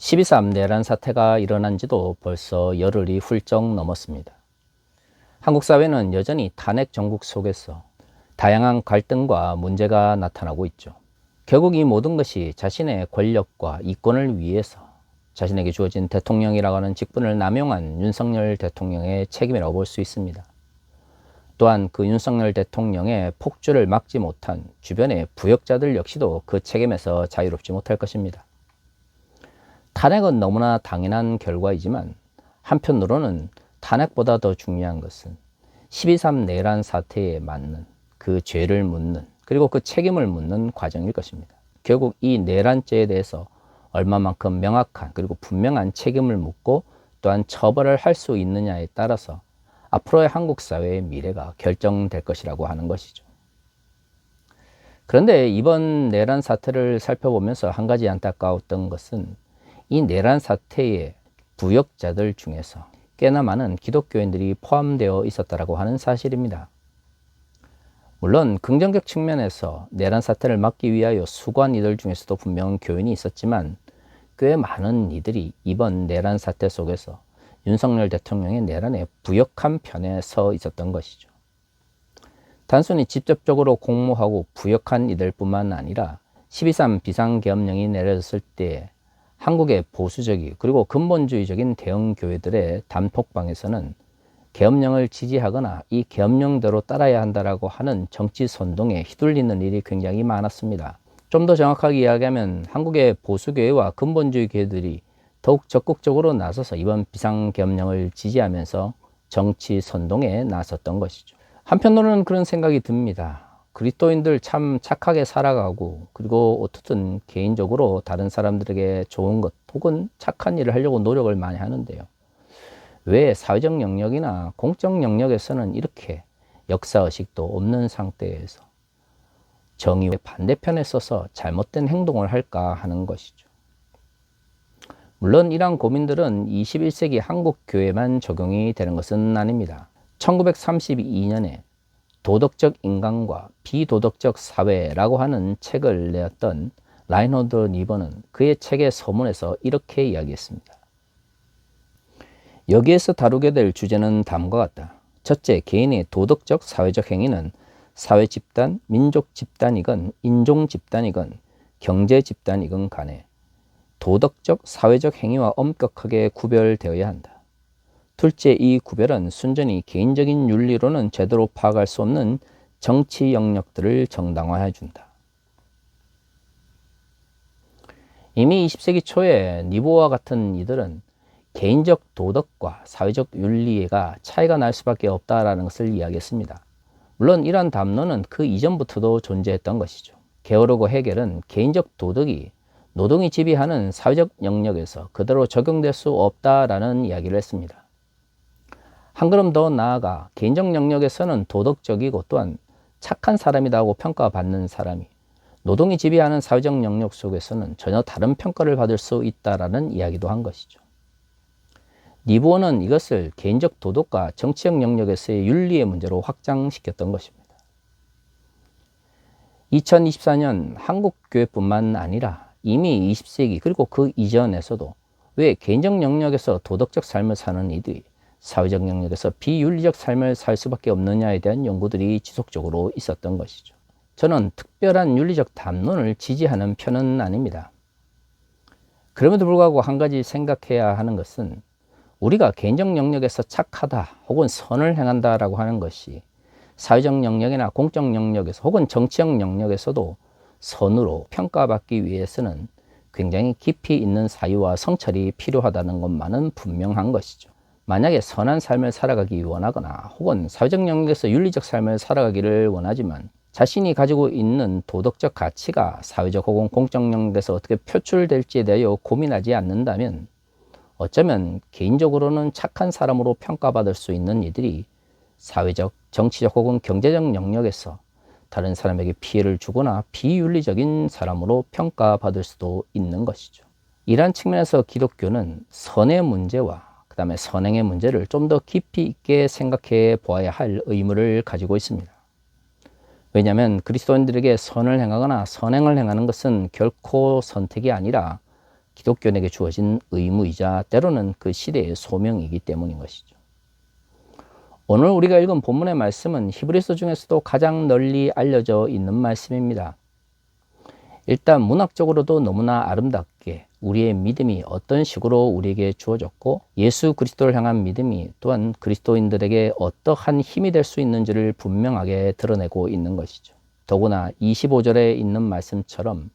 12.3 내란 사태가 일어난 지도 벌써 열흘이 훌쩍 넘었습니다. 한국 사회는 여전히 탄핵 정국 속에서 다양한 갈등과 문제가 나타나고 있죠. 결국 이 모든 것이 자신의 권력과 이권을 위해서 자신에게 주어진 대통령이라고 하는 직분을 남용한 윤석열 대통령의 책임이라고 볼 수 있습니다. 또한 그 윤석열 대통령의 폭주를 막지 못한 주변의 부역자들 역시도 그 책임에서 자유롭지 못할 것입니다. 탄핵은 너무나 당연한 결과이지만 한편으로는 탄핵보다 더 중요한 것은 12.3 내란 사태에 맞는 그 죄를 묻는 그리고 그 책임을 묻는 과정일 것입니다. 결국 이 내란죄에 대해서 얼마만큼 명확한 그리고 분명한 책임을 묻고 또한 처벌을 할 수 있느냐에 따라서 앞으로의 한국 사회의 미래가 결정될 것이라고 하는 것이죠. 그런데 이번 내란 사태를 살펴보면서 한 가지 안타까웠던 것은 이 내란 사태의 부역자들 중에서 꽤나 많은 기독교인들이 포함되어 있었다라고 하는 사실입니다. 물론 긍정적 측면에서 내란 사태를 막기 위하여 수고한 이들 중에서도 분명 교인이 있었지만 꽤 많은 이들이 이번 내란 사태 속에서 윤석열 대통령의 내란에 부역한 편에 서 있었던 것이죠. 단순히 직접적으로 공모하고 부역한 이들뿐만 아니라 12.3 비상계엄령이 내려졌을 때 한국의 보수적이 그리고 근본주의적인 대형 교회들의 단톡방에서는 계엄령을 지지하거나 이 계엄령대로 따라야 한다라고 하는 정치 선동에 휘둘리는 일이 굉장히 많았습니다. 좀 더 정확하게 이야기하면 한국의 보수교회와 근본주의 교회들이 더욱 적극적으로 나서서 이번 비상계엄령을 지지하면서 정치 선동에 나섰던 것이죠. 한편으로는 그런 생각이 듭니다. 그리스도인들 참 착하게 살아가고 그리고 어떻든 개인적으로 다른 사람들에게 좋은 것 혹은 착한 일을 하려고 노력을 많이 하는데요. 왜 사회적 영역이나 공적 영역에서는 이렇게 역사의식도 없는 상태에서 정의의 반대편에 서서 잘못된 행동을 할까 하는 것이죠. 물론 이러한 고민들은 21세기 한국 교회만 적용이 되는 것은 아닙니다. 1932년에 도덕적 인간과 비도덕적 사회라고 하는 책을 내었던 라이노드 니버는 그의 책의 서문에서 이렇게 이야기했습니다. 여기에서 다루게 될 주제는 다음과 같다. 첫째, 개인의 도덕적 사회적 행위는 사회 집단, 민족 집단이건 인종 집단이건 경제 집단이건 간에 도덕적 사회적 행위와 엄격하게 구별되어야 한다. 둘째, 이 구별은 순전히 개인적인 윤리로는 제대로 파악할 수 없는 정치 영역들을 정당화해 준다. 이미 20세기 초에 니보와 같은 이들은 개인적 도덕과 사회적 윤리가 차이가 날 수밖에 없다라는 것을 이야기했습니다. 물론 이러한 담론은 그 이전부터도 존재했던 것이죠. 게오르고 해겔은 개인적 도덕이 노동이 지배하는 사회적 영역에서 그대로 적용될 수 없다라는 이야기를 했습니다. 한 걸음 더 나아가 개인적 영역에서는 도덕적이고 또한 착한 사람이라고 평가받는 사람이 노동이 지배하는 사회적 영역 속에서는 전혀 다른 평가를 받을 수 있다라는 이야기도 한 것이죠. 니보는 이것을 개인적 도덕과 정치적 영역에서의 윤리의 문제로 확장시켰던 것입니다. 2024년 한국교회뿐만 아니라 이미 20세기 그리고 그 이전에서도 왜 개인적 영역에서 도덕적 삶을 사는 이들이 사회적 영역에서 비윤리적 삶을 살 수밖에 없느냐에 대한 연구들이 지속적으로 있었던 것이죠. 저는 특별한 윤리적 담론을 지지하는 편은 아닙니다. 그럼에도 불구하고 한 가지 생각해야 하는 것은 우리가 개인적 영역에서 착하다 혹은 선을 행한다라고 하는 것이 사회적 영역이나 공적 영역에서 혹은 정치적 영역에서도 선으로 평가받기 위해서는 굉장히 깊이 있는 사유와 성찰이 필요하다는 것만은 분명한 것이죠. 만약에 선한 삶을 살아가기 원하거나 혹은 사회적 영역에서 윤리적 삶을 살아가기를 원하지만 자신이 가지고 있는 도덕적 가치가 사회적 혹은 공적 영역에서 어떻게 표출될지에 대하여 고민하지 않는다면 어쩌면 개인적으로는 착한 사람으로 평가받을 수 있는 이들이 사회적, 정치적 혹은 경제적 영역에서 다른 사람에게 피해를 주거나 비윤리적인 사람으로 평가받을 수도 있는 것이죠. 이러한 측면에서 기독교는 선의 문제와 그 다음에 선행의 문제를 좀 더 깊이 있게 생각해 보아야 할 의무를 가지고 있습니다. 왜냐하면 그리스도인들에게 선을 행하거나 선행을 행하는 것은 결코 선택이 아니라 기독교인에게 주어진 의무이자 때로는 그 시대의 소명이기 때문인 것이죠. 오늘 우리가 읽은 본문의 말씀은 히브리서 중에서도 가장 널리 알려져 있는 말씀입니다. 일단 문학적으로도 너무나 아름답게 우리의 믿음이 어떤 식으로 우리에게 주어졌고 예수 그리스도를 향한 믿음이 또한 그리스도인들에게 어떠한 힘이 될 수 있는지를 분명하게 드러내고 있는 것이죠. 더구나 25절에 있는 말씀처럼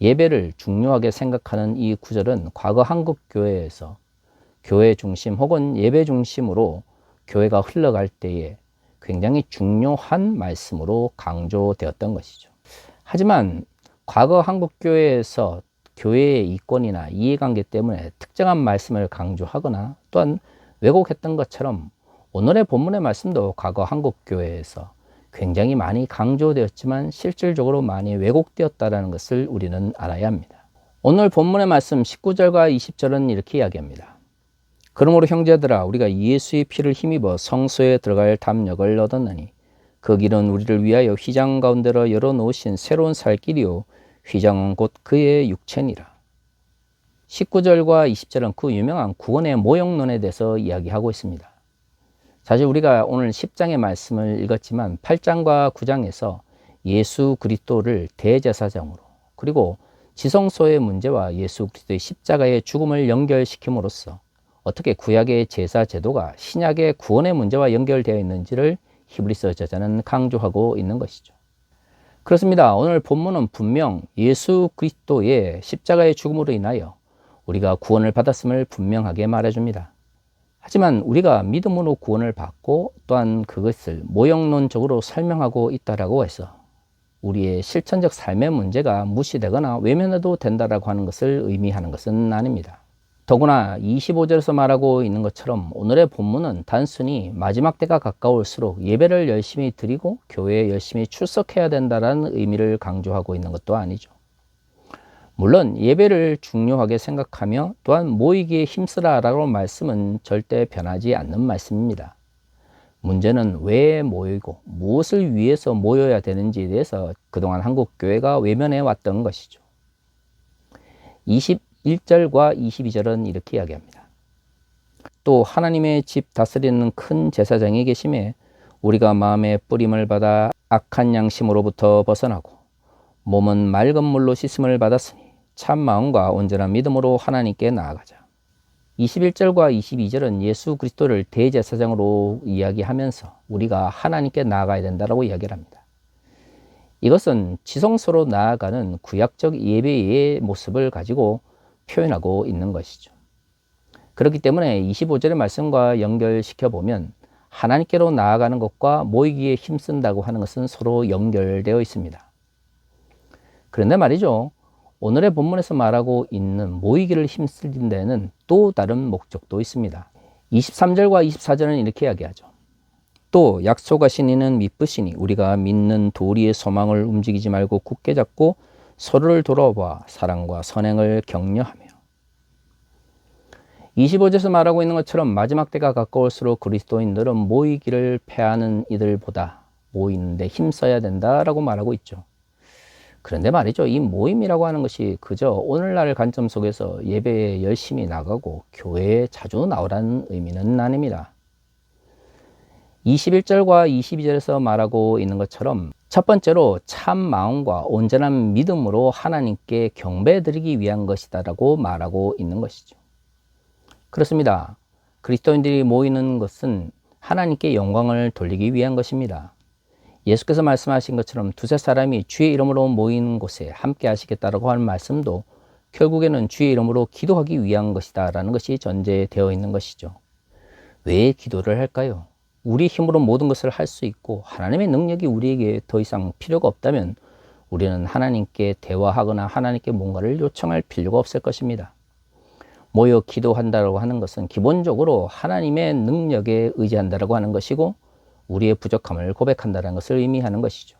예배를 중요하게 생각하는 이 구절은 과거 한국 교회에서 교회 중심 혹은 예배 중심으로 교회가 흘러갈 때에 굉장히 중요한 말씀으로 강조되었던 것이죠. 하지만 과거 한국 교회에서 교회의 이권이나 이해관계 때문에 특정한 말씀을 강조하거나 또한 왜곡했던 것처럼 오늘의 본문의 말씀도 과거 한국 교회에서 굉장히 많이 강조되었지만 실질적으로 많이 왜곡되었다는 것을 우리는 알아야 합니다. 오늘 본문의 말씀 19절과 20절은 이렇게 이야기합니다. 그러므로 형제들아 우리가 예수의 피를 힘입어 성소에 들어갈 담력을 얻었나니 그 길은 우리를 위하여 휘장 가운데로 열어 놓으신 새로운 살 길이요 휘장은 곧 그의 육체니라. 19절과 20절은 그 유명한 구원의 모형론에 대해서 이야기하고 있습니다. 사실 우리가 오늘 10장의 말씀을 읽었지만 8장과 9장에서 예수 그리스도를 대제사장으로 그리고 지성소의 문제와 예수 그리스도의 십자가의 죽음을 연결시킴으로써 어떻게 구약의 제사 제도가 신약의 구원의 문제와 연결되어 있는지를 히브리서 저자는 강조하고 있는 것이죠. 그렇습니다. 오늘 본문은 분명 예수 그리스도의 십자가의 죽음으로 인하여 우리가 구원을 받았음을 분명하게 말해줍니다. 하지만 우리가 믿음으로 구원을 받고 또한 그것을 모형론적으로 설명하고 있다라고 해서 우리의 실천적 삶의 문제가 무시되거나 외면해도 된다라고 하는 것을 의미하는 것은 아닙니다. 더구나 25절에서 말하고 있는 것처럼 오늘의 본문은 단순히 마지막 때가 가까울수록 예배를 열심히 드리고 교회에 열심히 출석해야 된다는 의미를 강조하고 있는 것도 아니죠. 물론 예배를 중요하게 생각하며 또한 모이기에 힘쓰라라고 말씀은 절대 변하지 않는 말씀입니다. 문제는 왜 모이고 무엇을 위해서 모여야 되는지에 대해서 그동안 한국 교회가 외면해 왔던 것이죠. 1절과 22절은 이렇게 이야기합니다. 또 하나님의 집 다스리는 큰 제사장이 계심에 우리가 마음의 뿌림을 받아 악한 양심으로부터 벗어나고 몸은 맑은 물로 씻음을 받았으니 참 마음과 온전한 믿음으로 하나님께 나아가자. 21절과 22절은 예수 그리스도를 대제사장으로 이야기하면서 우리가 하나님께 나아가야 된다고 이야기를 합니다. 이것은 지성소로 나아가는 구약적 예배의 모습을 가지고 표현하고 있는 것이죠. 그렇기 때문에 25절의 말씀과 연결시켜 보면 하나님께로 나아가는 것과 모이기에 힘쓴다고 하는 것은 서로 연결되어 있습니다. 그런데 말이죠. 오늘의 본문에서 말하고 있는 모이기를 힘쓸 데는 또 다른 목적도 있습니다. 23절과 24절은 이렇게 이야기하죠. 또 약속하신 이는 믿으시니 우리가 믿는 도리의 소망을 움직이지 말고 굳게 잡고 서로를 돌아봐 사랑과 선행을 격려하며 25절에서 말하고 있는 것처럼 마지막 때가 가까울수록 그리스도인들은 모이기를 패하는 이들보다 모이는데 힘써야 된다라고 말하고 있죠. 그런데 말이죠. 이 모임이라고 하는 것이 그저 오늘날 관점 속에서 예배에 열심히 나가고 교회에 자주 나오라는 의미는 아닙니다. 21절과 22절에서 말하고 있는 것처럼 첫 번째로 참 마음과 온전한 믿음으로 하나님께 경배드리기 위한 것이다라고 말하고 있는 것이죠. 그렇습니다. 그리스도인들이 모이는 것은 하나님께 영광을 돌리기 위한 것입니다. 예수께서 말씀하신 것처럼 두세 사람이 주의 이름으로 모이는 곳에 함께 하시겠다라고 하는 말씀도 결국에는 주의 이름으로 기도하기 위한 것이다라는 것이 전제되어 있는 것이죠. 왜 기도를 할까요? 우리 힘으로 모든 것을 할 수 있고 하나님의 능력이 우리에게 더 이상 필요가 없다면 우리는 하나님께 대화하거나 하나님께 뭔가를 요청할 필요가 없을 것입니다. 모여 기도한다고 하는 것은 기본적으로 하나님의 능력에 의지한다고 하는 것이고 우리의 부족함을 고백한다는 것을 의미하는 것이죠.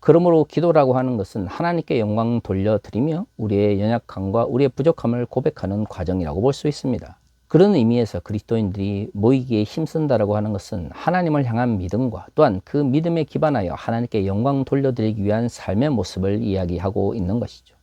그러므로 기도라고 하는 것은 하나님께 영광 돌려드리며 우리의 연약함과 우리의 부족함을 고백하는 과정이라고 볼 수 있습니다. 그런 의미에서 그리스도인들이 모이기에 힘쓴다라고 하는 것은 하나님을 향한 믿음과 또한 그 믿음에 기반하여 하나님께 영광 돌려드리기 위한 삶의 모습을 이야기하고 있는 것이죠.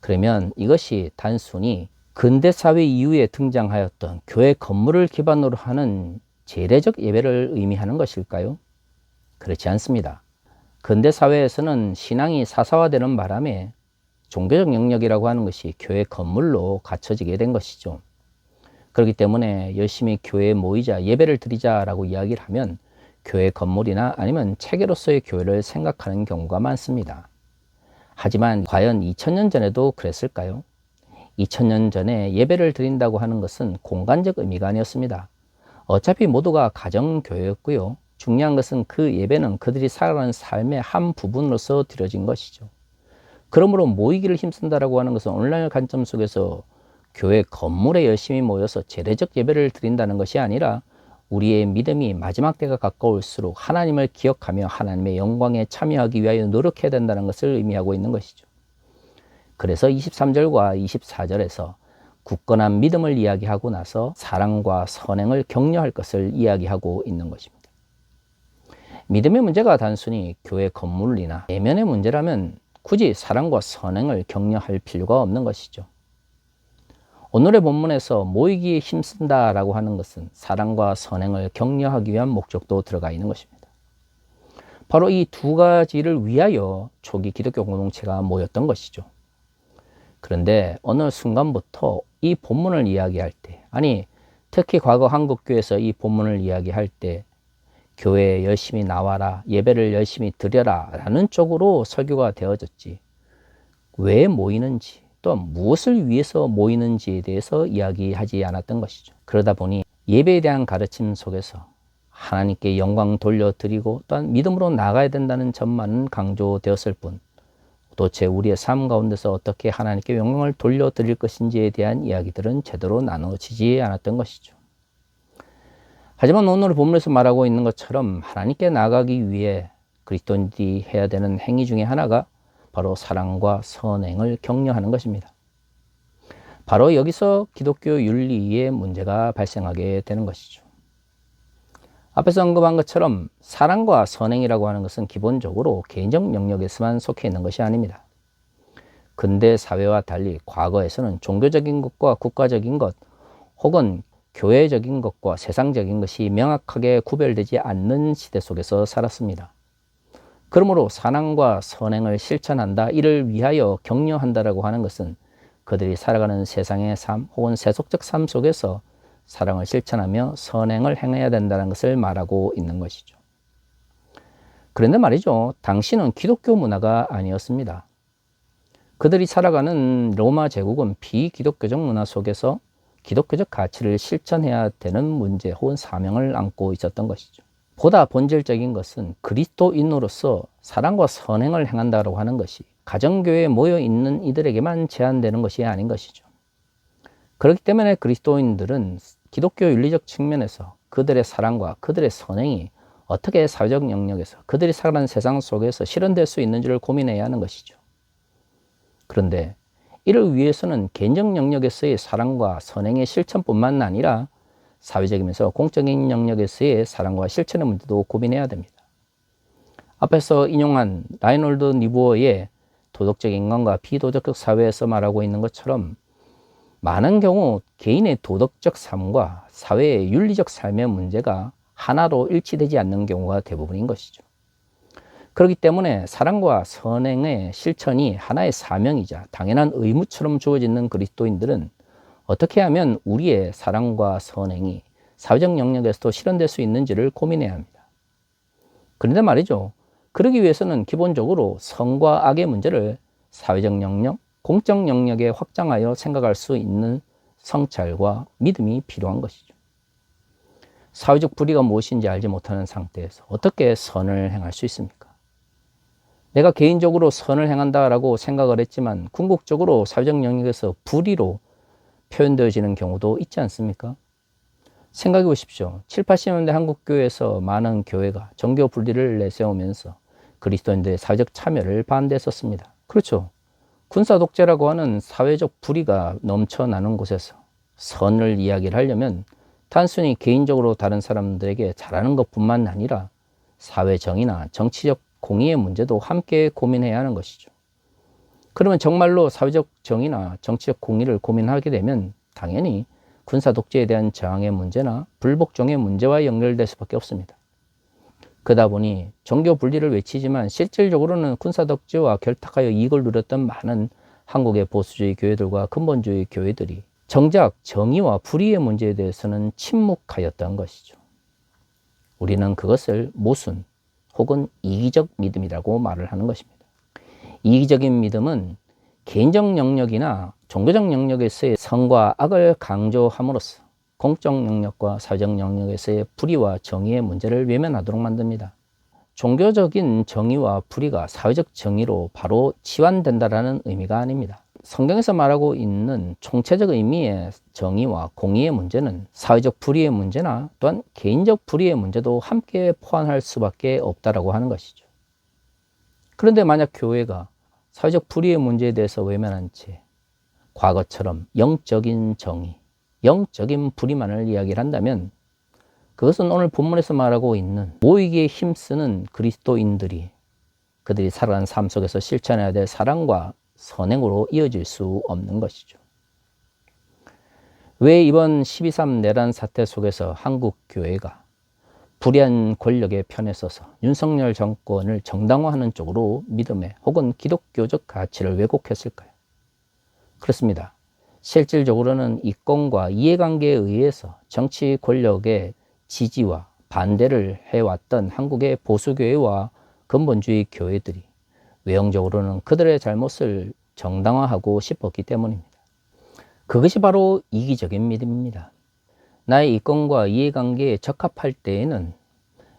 그러면 이것이 단순히 근대 사회 이후에 등장하였던 교회 건물을 기반으로 하는 재래적 예배를 의미하는 것일까요? 그렇지 않습니다. 근대 사회에서는 신앙이 사사화되는 바람에 종교적 영역이라고 하는 것이 교회 건물로 갖춰지게 된 것이죠. 그렇기 때문에 열심히 교회에 모이자 예배를 드리자라고 이야기를 하면 교회 건물이나 아니면 체계로서의 교회를 생각하는 경우가 많습니다. 하지만 과연 2000년 전에도 그랬을까요? 2000년 전에 예배를 드린다고 하는 것은 공간적 의미가 아니었습니다. 어차피 모두가 가정교회였고요. 중요한 것은 그 예배는 그들이 살아가는 삶의 한 부분으로서 드려진 것이죠. 그러므로 모이기를 힘쓴다라고 하는 것은 온라인 관점 속에서 교회 건물에 열심히 모여서 재래적 예배를 드린다는 것이 아니라 우리의 믿음이 마지막 때가 가까울수록 하나님을 기억하며 하나님의 영광에 참여하기 위하여 노력해야 된다는 것을 의미하고 있는 것이죠. 그래서 23절과 24절에서 굳건한 믿음을 이야기하고 나서 사랑과 선행을 격려할 것을 이야기하고 있는 것입니다. 믿음의 문제가 단순히 교회 건물이나 내면의 문제라면 굳이 사랑과 선행을 격려할 필요가 없는 것이죠. 오늘의 본문에서 모이기에 힘쓴다라고 하는 것은 사랑과 선행을 격려하기 위한 목적도 들어가 있는 것입니다. 바로 이 두 가지를 위하여 초기 기독교 공동체가 모였던 것이죠. 그런데 어느 순간부터 이 본문을 이야기할 때, 아니, 특히 과거 한국교회에서 이 본문을 이야기할 때, 교회에 열심히 나와라, 예배를 열심히 드려라, 라는 쪽으로 설교가 되어졌지. 왜 모이는지, 또 무엇을 위해서 모이는지에 대해서 이야기하지 않았던 것이죠. 그러다 보니 예배에 대한 가르침 속에서 하나님께 영광 돌려드리고 또한 믿음으로 나가야 된다는 점만은 강조되었을 뿐 도대체 우리의 삶 가운데서 어떻게 하나님께 영광을 돌려드릴 것인지에 대한 이야기들은 제대로 나눠지지 않았던 것이죠. 하지만 오늘 본문에서 말하고 있는 것처럼 하나님께 나가기 위해 그리스도인들이 해야 되는 행위 중에 하나가 바로 사랑과 선행을 격려하는 것입니다. 바로 여기서 기독교 윤리의 문제가 발생하게 되는 것이죠. 앞에서 언급한 것처럼 사랑과 선행이라고 하는 것은 기본적으로 개인적 영역에서만 속해 있는 것이 아닙니다. 근대 사회와 달리 과거에서는 종교적인 것과 국가적인 것 혹은 교회적인 것과 세상적인 것이 명확하게 구별되지 않는 시대 속에서 살았습니다. 그러므로 사랑과 선행을 실천한다, 이를 위하여 격려한다라고 하는 것은 그들이 살아가는 세상의 삶 혹은 세속적 삶 속에서 사랑을 실천하며 선행을 행해야 된다는 것을 말하고 있는 것이죠. 그런데 말이죠. 당신은 기독교 문화가 아니었습니다. 그들이 살아가는 로마 제국은 비기독교적 문화 속에서 기독교적 가치를 실천해야 되는 문제 혹은 사명을 안고 있었던 것이죠. 보다 본질적인 것은 그리스도인으로서 사랑과 선행을 행한다고 하는 것이 가정교회에 모여 있는 이들에게만 제한되는 것이 아닌 것이죠. 그렇기 때문에 그리스도인들은 기독교 윤리적 측면에서 그들의 사랑과 그들의 선행이 어떻게 사회적 영역에서 그들이 살아가는 세상 속에서 실현될 수 있는지를 고민해야 하는 것이죠. 그런데 이를 위해서는 개인적 영역에서의 사랑과 선행의 실천뿐만 아니라 사회적이면서 공적인 영역에서의 사랑과 실천의 문제도 고민해야 됩니다. 앞에서 인용한 라이놀드 니부어의 도덕적 인간과 비도덕적 사회에서 말하고 있는 것처럼 많은 경우 개인의 도덕적 삶과 사회의 윤리적 삶의 문제가 하나로 일치되지 않는 경우가 대부분인 것이죠. 그렇기 때문에 사랑과 선행의 실천이 하나의 사명이자 당연한 의무처럼 주어지는 그리스도인들은 어떻게 하면 우리의 사랑과 선행이 사회적 영역에서도 실현될 수 있는지를 고민해야 합니다. 그런데 말이죠. 그러기 위해서는 기본적으로 성과 악의 문제를 사회적 영역, 공적 영역에 확장하여 생각할 수 있는 성찰과 믿음이 필요한 것이죠. 사회적 불의가 무엇인지 알지 못하는 상태에서 어떻게 선을 행할 수 있습니까? 내가 개인적으로 선을 행한다라고 생각을 했지만 궁극적으로 사회적 영역에서 불의로 표현되어지는 경우도 있지 않습니까? 생각해 보십시오. 7, 80년대 한국교회에서 많은 교회가 정교 분리를 내세우면서 그리스도인들의 사회적 참여를 반대했었습니다. 그렇죠. 군사 독재라고 하는 사회적 불의가 넘쳐나는 곳에서 선을 이야기를 하려면 단순히 개인적으로 다른 사람들에게 잘하는 것뿐만 아니라 사회 정의나 정치적 공의의 문제도 함께 고민해야 하는 것이죠. 그러면 정말로 사회적 정의나 정치적 공의를 고민하게 되면 당연히 군사 독재에 대한 저항의 문제나 불복종의 문제와 연결될 수밖에 없습니다. 그러다 보니 종교 분리를 외치지만 실질적으로는 군사 독재와 결탁하여 이익을 누렸던 많은 한국의 보수주의 교회들과 근본주의 교회들이 정작 정의와 불의의 문제에 대해서는 침묵하였던 것이죠. 우리는 그것을 모순 혹은 이기적 믿음이라고 말을 하는 것입니다. 이기적인 믿음은 개인적 영역이나 종교적 영역에서의 선과 악을 강조함으로써 공적 영역과 사회적 영역에서의 불의와 정의의 문제를 외면하도록 만듭니다. 종교적인 정의와 불의가 사회적 정의로 바로 치환된다라는 의미가 아닙니다. 성경에서 말하고 있는 총체적 의미의 정의와 공의의 문제는 사회적 불의의 문제나 또한 개인적 불의의 문제도 함께 포함할 수밖에 없다라고 하는 것이죠. 그런데 만약 교회가 사회적 불의의 문제에 대해서 외면한 채 과거처럼 영적인 정의, 영적인 불의만을 이야기를 한다면 그것은 오늘 본문에서 말하고 있는 모이기에 힘쓰는 그리스도인들이 그들이 살아가는 삶 속에서 실천해야 될 사랑과 선행으로 이어질 수 없는 것이죠. 왜 이번 12.3 내란 사태 속에서 한국 교회가 불의한 권력의 편에 서서 윤석열 정권을 정당화하는 쪽으로 믿음의 혹은 기독교적 가치를 왜곡했을까요? 그렇습니다. 실질적으로는 이권과 이해관계에 의해서 정치 권력의 지지와 반대를 해왔던 한국의 보수교회와 근본주의 교회들이 외형적으로는 그들의 잘못을 정당화하고 싶었기 때문입니다. 그것이 바로 이기적인 믿음입니다. 나의 이권과 이해관계에 적합할 때에는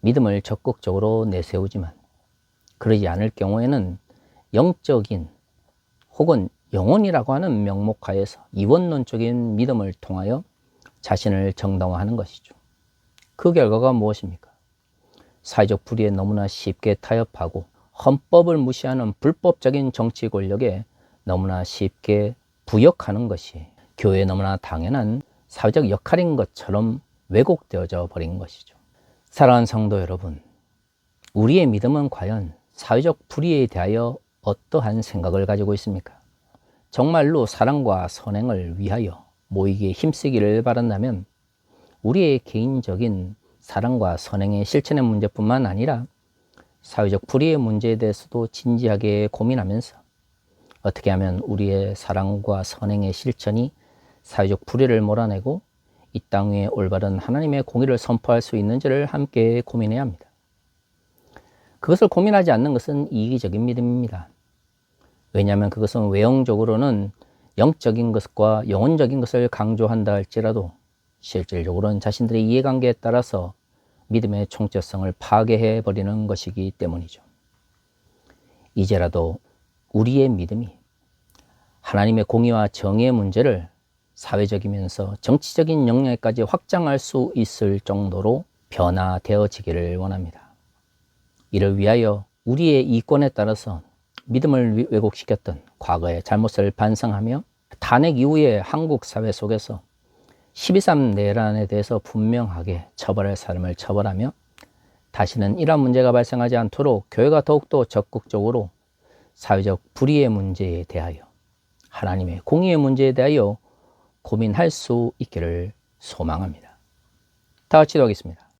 믿음을 적극적으로 내세우지만 그러지 않을 경우에는 영적인 혹은 영혼이라고 하는 명목하에서 이원론적인 믿음을 통하여 자신을 정당화하는 것이죠. 그 결과가 무엇입니까? 사회적 불의에 너무나 쉽게 타협하고 헌법을 무시하는 불법적인 정치 권력에 너무나 쉽게 부역하는 것이 교회에 너무나 당연한 사회적 역할인 것처럼 왜곡되어져 버린 것이죠. 사랑하는 성도 여러분, 우리의 믿음은 과연 사회적 불의에 대하여 어떠한 생각을 가지고 있습니까? 정말로 사랑과 선행을 위하여 모이기에 힘쓰기를 바란다면 우리의 개인적인 사랑과 선행의 실천의 문제뿐만 아니라 사회적 불의의 문제에 대해서도 진지하게 고민하면서 어떻게 하면 우리의 사랑과 선행의 실천이 사회적 불의를 몰아내고 이 땅 위에 올바른 하나님의 공의를 선포할 수 있는지를 함께 고민해야 합니다. 그것을 고민하지 않는 것은 이기적인 믿음입니다. 왜냐하면 그것은 외형적으로는 영적인 것과 영혼적인 것을 강조한다 할지라도 실질적으로는 자신들의 이해관계에 따라서 믿음의 총체성을 파괴해 버리는 것이기 때문이죠. 이제라도 우리의 믿음이 하나님의 공의와 정의의 문제를 사회적이면서 정치적인 영역까지 확장할 수 있을 정도로 변화되어지기를 원합니다. 이를 위하여 우리의 이권에 따라서 믿음을 왜곡시켰던 과거의 잘못을 반성하며 탄핵 이후의 한국 사회 속에서 12.3 내란에 대해서 분명하게 처벌할 사람을 처벌하며 다시는 이러한 문제가 발생하지 않도록 교회가 더욱더 적극적으로 사회적 불의의 문제에 대하여 하나님의 공의의 문제에 대하여 고민할 수 있기를 소망합니다. 다 같이 기도하겠습니다.